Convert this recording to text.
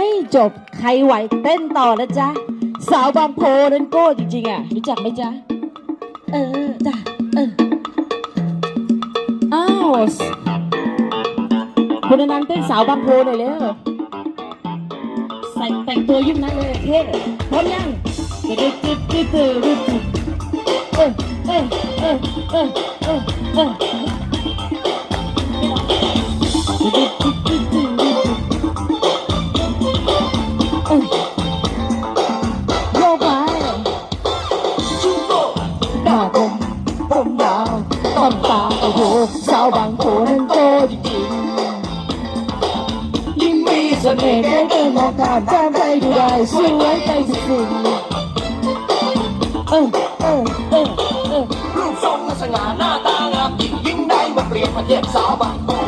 ไม่จบใครไหวเต้นต่อนะจ๊ะ สาวบางโพนั้นโก้จริงๆอะรู้จักไหมจ๊ะ เออจ้ะเอออ้าวคุณอนันเต้นสาวบางโพหน่อยเร็วใส่แต่งตัวยุ่งนั้นเลยเท่พร้อมยังตึ๊ดตึ๊ดตึ๊ดตึ๊ดตึ๊ดตึ๊ดเออเออเออเออเออเออ ผมยาวต้นตาโอ้โหสาวบางโพนั้นโตจริงๆยิ่งมีเสเสน่ห์ได้เดินมองข้ามแก้มใจดูได้สวยใจสิ่งเออเออเออเออรูปทรงสง่าหน้าตางามยิ่งยิ่งได้มาเปลี่ยนประเทศสาวบางโพ